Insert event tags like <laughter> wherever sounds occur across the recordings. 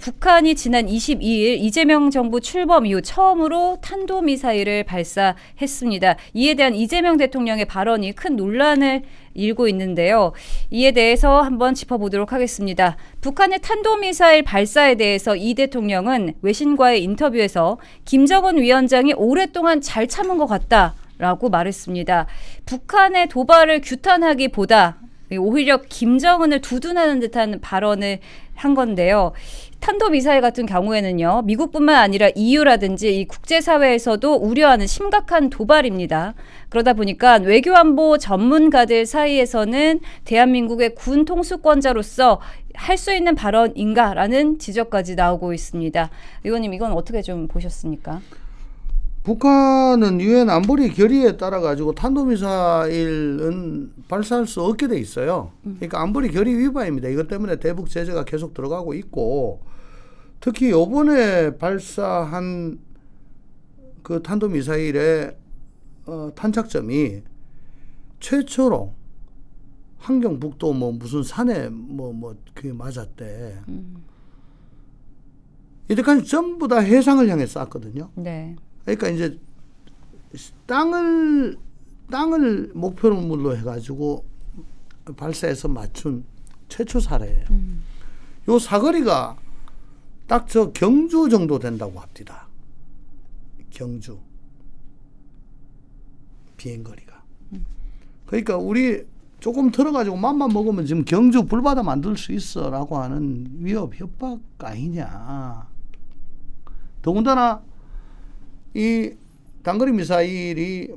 북한이 지난 22일 이재명 정부 출범 이후 처음으로 탄도미사일을 발사했습니다. 이에 대한 이재명 대통령의 발언이 큰 논란을 일고 있는데요. 이에 대해서 한번 짚어보도록 하겠습니다. 북한의 탄도미사일 발사에 대해서 이 대통령은 외신과의 인터뷰에서 김정은 위원장이 오랫동안 잘 참은 것 같다. 라고 말했습니다. 북한의 도발을 규탄하기보다 오히려 김정은을 두둔하는 듯한 발언을 한 건데요. 탄도 미사일 같은 경우에는요, 미국뿐만 아니라 EU라든지 이 국제 사회에서도 우려하는 심각한 도발입니다. 그러다 보니까 외교 안보 전문가들 사이에서는 대한민국의 군 통수권자로서 할 수 있는 발언인가라는 지적까지 나오고 있습니다. 의원님, 이건 어떻게 좀 보셨습니까? 북한은 유엔 안보리 결의에 따라 가지고 탄도미사일은 발사할 수 없게 돼 있어요. 그러니까 안보리 결의 위반입니다. 이것 때문에 대북 제재가 계속 들어가고 있고 특히 요번에 발사한 그 탄도미사일의 어, 탄착점이 최초로 환경북도 뭐 무슨 산에 뭐뭐 그게 맞았대. 이때까지 전부 다 해상을 향해 쐈거든요. 네. 그러니까 이제 땅을 땅을 목표물로 해가지고 발사해서 맞춘 최초 사례예요. 요 사거리가 딱 저 경주 정도 된다고 합니다. 경주 비행거리가. 그러니까 우리 조금 들어가지고 맘만 먹으면 지금 경주 불바다 만들 수 있어라고 하는 위협 협박 아니냐. 더군다나 이 단거리 미사일이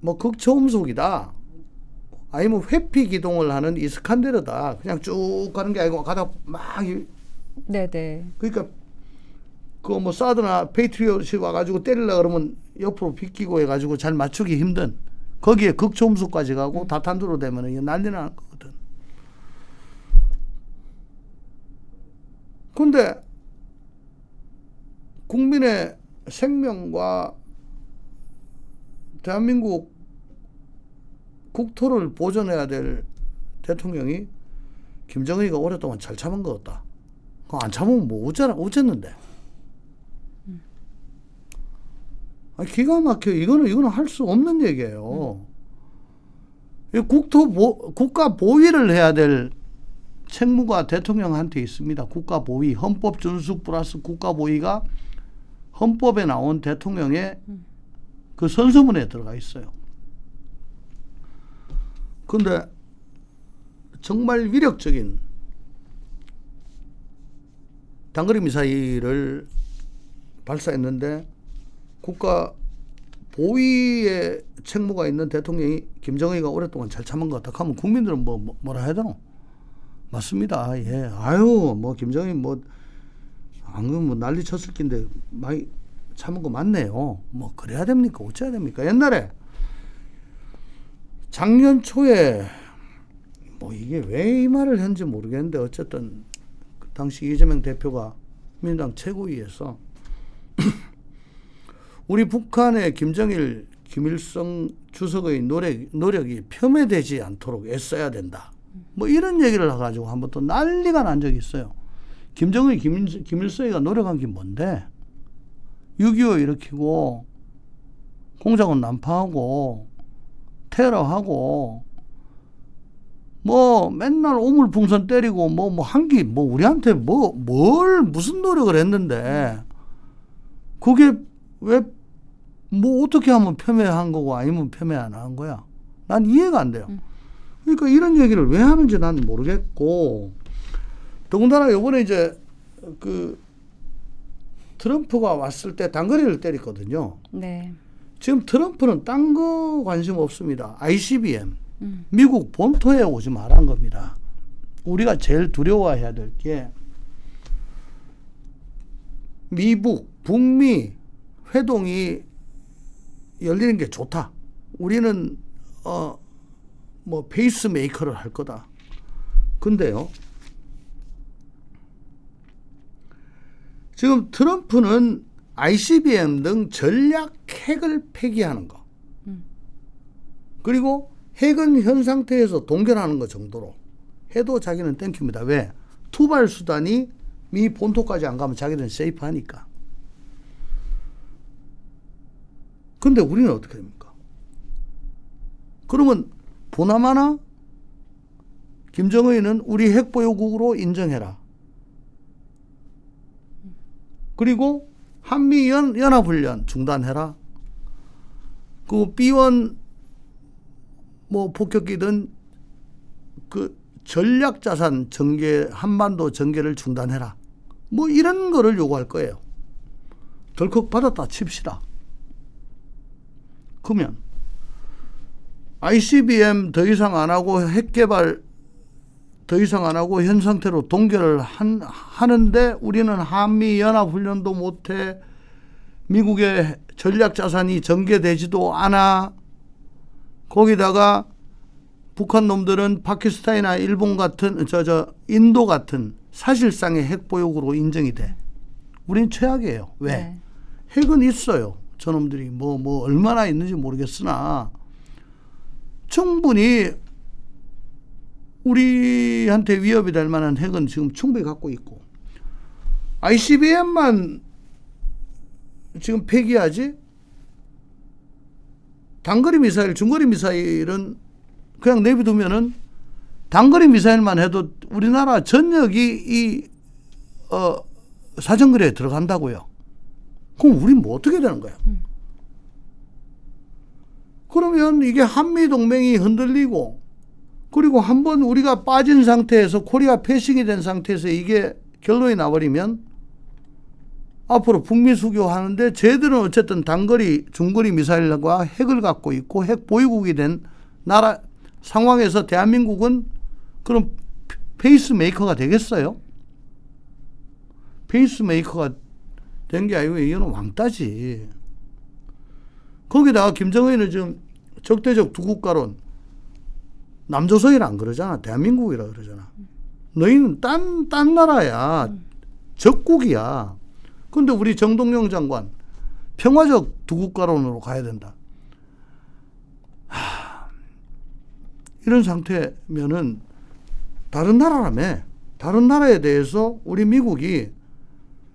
뭐 극초음속이다. 아니면 회피 기동을 하는 이스칸데르다. 그냥 쭉 가는 게 아니고 가다 막 이- 네네. 그러니까 그 뭐 사드나 페이트리엇이 와가지고 때리려 그러면 옆으로 비끼고 해가지고 잘 맞추기 힘든 거기에 극초음속까지 가고 다탄두로 되면 이게 난리 나는 거거든. 근데 국민의 생명과 대한민국 국토를 보존해야 될 대통령이 김정은이가 오랫동안 잘 참은 것 같다. 안 참으면 뭐 어쩌나 어쨌는데. 아 기가 막혀. 이거는 이거는 할 수 없는 얘기예요. 이 국토 보, 국가 보위를 해야 될 책무가 대통령한테 있습니다. 국가 보위, 헌법 준수 플러스 국가 보위가 헌법에 나온 대통령의 그 선서문에 들어가 있어요. 근데 정말 위력적인 단거리 미사일을 발사했는데 국가 보위의 책무가 있는 대통령이 김정은이가 오랫동안 잘 참은 것 같다. 하면 국민들은 뭐, 뭐 뭐라 해야 되노? 맞습니다. 예. 아유 뭐 김정은이 뭐 안 그러면 뭐 난리 쳤을 낀데 많이 참은 거 맞네요. 뭐 그래야 됩니까? 어째야 됩니까? 옛날에 작년 초에 뭐 이게 왜 이 말을 했는지 모르겠는데 어쨌든 그 당시 이재명 대표가 민주당 최고위에서 <clears throat> 우리 북한의 김정일, 김일성 주석의 노력, 노력이 폄훼되지 않도록 애써야 된다. 뭐 이런 얘기를 해가지고 한번 또 난리가 난 적이 있어요. 김일, 김일성이가 노력한 게 뭔데? 6.25 일으키고 공작원 난파하고 테러하고 뭐 맨날 오물풍선 때리고 뭐 뭐 한 게 뭐 우리한테 뭐 뭘 무슨 노력을 했는데 그게 왜 뭐 어떻게 하면 폄훼한 거고 아니면 폄훼 안 한 거야? 난 이해가 안 돼요. 그러니까 이런 얘기를 왜 하는지 난 모르겠고 더군다나 요번에 이제 그 트럼프가 왔을 때 단거리를 때렸거든요. 네. 지금 트럼프는 딴 거 관심 없습니다. ICBM. 음. 미국 본토에 오지 말한 겁니다. 우리가 제일 두려워해야 될 게 미북, 북미 회동이 열리는 게 좋다. 우리는 어 뭐 페이스 메이커를 할 거다. 근데요. 지금 트럼프는 ICBM 등 전략 핵을 폐기하는 거. 그리고 핵은 현 상태에서 동결하는 것 정도로 해도 자기는 땡깁니다. 왜? 투발 수단이 미 본토까지 안 가면 자기들은 세이프하니까. 근데 우리는 어떻게 됩니까? 그러면 보나마나 김정은은 우리 핵보유국으로 인정해라. 그리고 한미 연, 연합훈련 중단해라. 그 B1 뭐 폭격기든 그 전략 자산 전개 한반도 전개를 중단해라. 뭐 이런 거를 요구할 거예요. 덜컥 받았다 칩시다. 그러면 ICBM 더 이상 안 하고 핵 개발 더 이상 안 하고 현 상태로 동결을 한, 하는데 우리는 한미 연합 훈련도 못해 미국의 전략 자산이 전개되지도 않아 거기다가 북한 놈들은 파키스탄이나 일본 같은 저 저 인도 같은 사실상의 핵 보유국으로 인정이 돼. 우린 최악이에요. 왜? 네. 핵은 있어요. 저놈들이 뭐뭐 얼마나 있는지 모르겠으나 충분히 우리한테 위협이 될 만한 핵은 지금 충분히 갖고 있고 ICBM만 지금 폐기하지 단거리 미사일, 중거리 미사일은 그냥 내비두면은 단거리 미사일만 해도 우리나라 전역이 이 어, 사정거리에 들어간다고요. 그럼 우린 뭐 어떻게 되는 거야? 그러면 이게 한미 동맹이 흔들리고 그리고 한번 우리가 빠진 상태에서 코리아 패싱이 된 상태에서 이게 결론이 나버리면 앞으로 북미 수교하는데 쟤들은 어쨌든 단거리, 중거리 미사일과 핵을 갖고 있고 핵 보유국이 된 나라 상황에서 대한민국은 그럼 페이스메이커가 되겠어요? 페이스메이커가 된 게 아니고 이거는 왕따지. 거기다가 김정은은 지금 적대적 두 국가론 남조선이라 안 그러잖아. 대한민국이라 그러잖아. 너희는 딴, 딴 나라야. 적국이야. 근데 우리 정동영 장관 평화적 두 국가론으로 가야 된다. 하, 이런 상태면은 다른 나라라며 다른 나라에 대해서 우리 미국이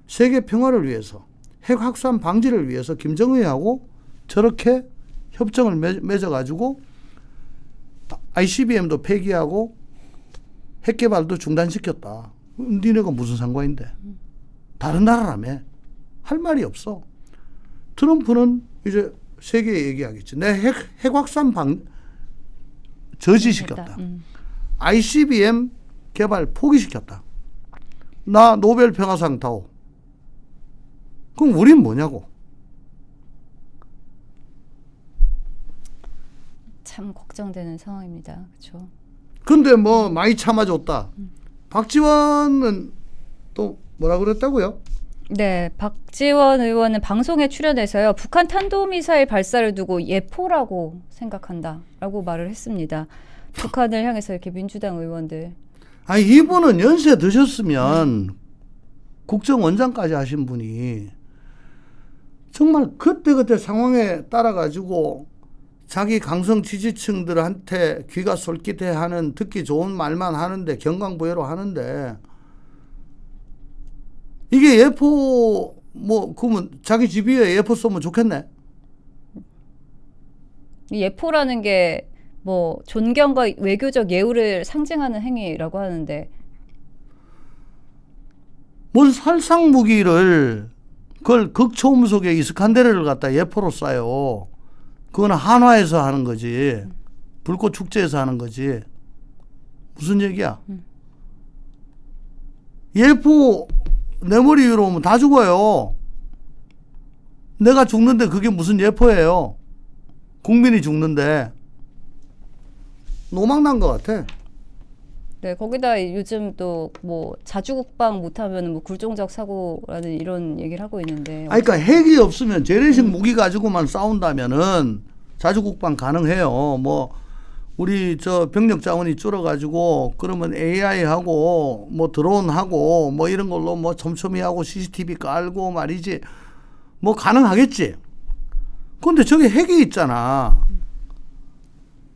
세계 평화를 위해서 핵 확산 방지를 위해서 김정은하고 저렇게 협정을 맺- 맺어가지고 ICBM도 폐기하고 핵 개발도 중단시켰다. 니네가 무슨 상관인데? 다른 나라라며 할 말이 없어. 트럼프는 이제 세계에 얘기하겠지. 내 핵, 핵 확산 방 저지시켰다. 음. ICBM 개발 포기시켰다. 나 노벨 평화상 타오. 그럼 우린 뭐냐고. 참 걱정되는 상황입니다. 그렇죠. 근데 뭐 많이 참아줬다. 박지원은 또 뭐라 그랬다고요? 네, 박지원 의원은 방송에 출연해서요. 북한 탄도미사일 발사를 두고 예포라고 생각한다라고 말을 했습니다. 북한을 향해서 이렇게 민주당 의원들 아 이분은 연세 드셨으면 국정원장까지 하신 분이 정말 그때그때 상황에 따라 가지고 자기 강성 지지층들한테 귀가 솔깃해 하는 듣기 좋은 말만 하는데 경강부회로 하는데 이게 예포 뭐 그러면 자기 집 위에 예포 쏘면 좋겠네. 이 예포라는 게 뭐 존경과 외교적 예우를 상징하는 행위라고 하는데 뭔 살상 무기를 그걸 극초음속에 이스칸데르를 갖다 예포로 쏴요. 그건 한화에서 하는 거지. 불꽃 축제에서 하는 거지. 무슨 얘기야? 예포 내 머리 위로 오면 다 죽어요. 내가 죽는데 그게 무슨 예포예요? 국민이 죽는데 노망난 것 같아. 네, 거기다 요즘 또 뭐 자주국방 못하면 뭐 굴종적 사고라는 이런 얘기를 하고 있는데 아니, 그러니까 핵이 없으면 재래식 무기 가지고만 싸운다면은 자주국방 가능해요. 뭐 우리 저 병력 자원이 줄어가지고 그러면 AI 하고 뭐 드론 하고 뭐 이런 걸로 뭐 촘촘히 하고 CCTV 깔고 말이지 뭐 가능하겠지. 근데 저게 핵이 있잖아.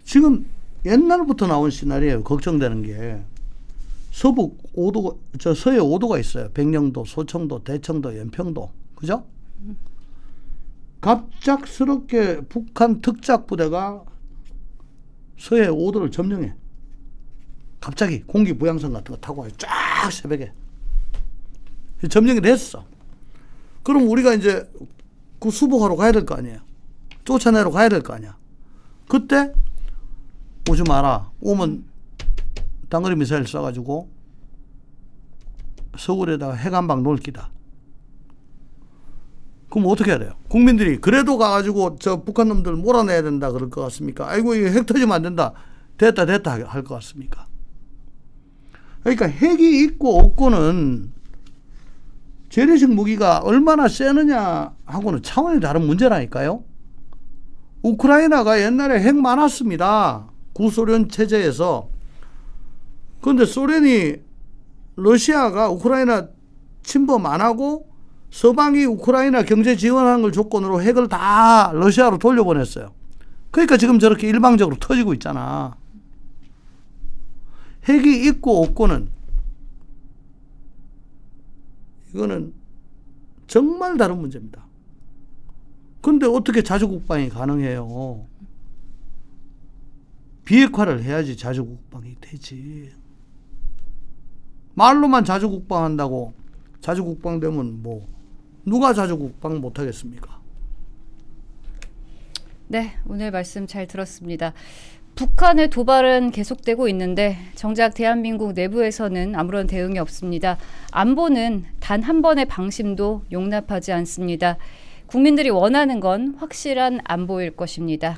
지금 옛날부터 나온 시나리오예요. 걱정되는 게 서북 5도 저 서해 5도가 있어요. 백령도, 소청도, 대청도, 연평도. 그죠? 갑작스럽게 북한 특작 부대가 서해 5도를 점령해. 갑자기 공기 부양선 같은 거 타고 와요. 쫙 새벽에. 점령이 됐어. 그럼 우리가 이제 그 수복하러 가야 될 거 아니에요. 쫓아내러 가야 될 거 아니야. 그때 오지 마라. 오면 단거리 미사일 쏴가지고 서울에다가 핵한방 놓을 기다. 그럼 어떻게 해야 돼요? 국민들이 그래도 가가지고 저 북한 놈들 몰아내야 된다 그럴 것 같습니까? 아이고 이거 핵 터지면 안 된다. 됐다 됐다 할 것 같습니까? 그러니까 핵이 있고 없고는 재래식 무기가 얼마나 세느냐 하고는 차원이 다른 문제라니까요. 우크라이나가 옛날에 핵 많았습니다. 구소련 체제에서. 그런데 소련이 러시아가 우크라이나 침범 안 하고 서방이 우크라이나 경제 지원하는 걸 조건으로 핵을 다 러시아로 돌려보냈어요. 그러니까 지금 저렇게 일방적으로 터지고 있잖아. 핵이 있고 없고는 이거는 정말 다른 문제입니다. 근데 어떻게 자주 국방이 가능해요? 비핵화를 해야지 자주국방이 되지. 말로만 자주국방한다고 자주국방 되면 뭐 누가 자주국방 못하겠습니까? 네, 오늘 말씀 잘 들었습니다. 북한의 도발은 계속되고 있는데 정작 대한민국 내부에서는 아무런 대응이 없습니다. 안보는 단 한 번의 방심도 용납하지 않습니다. 국민들이 원하는 건 확실한 안보일 것입니다.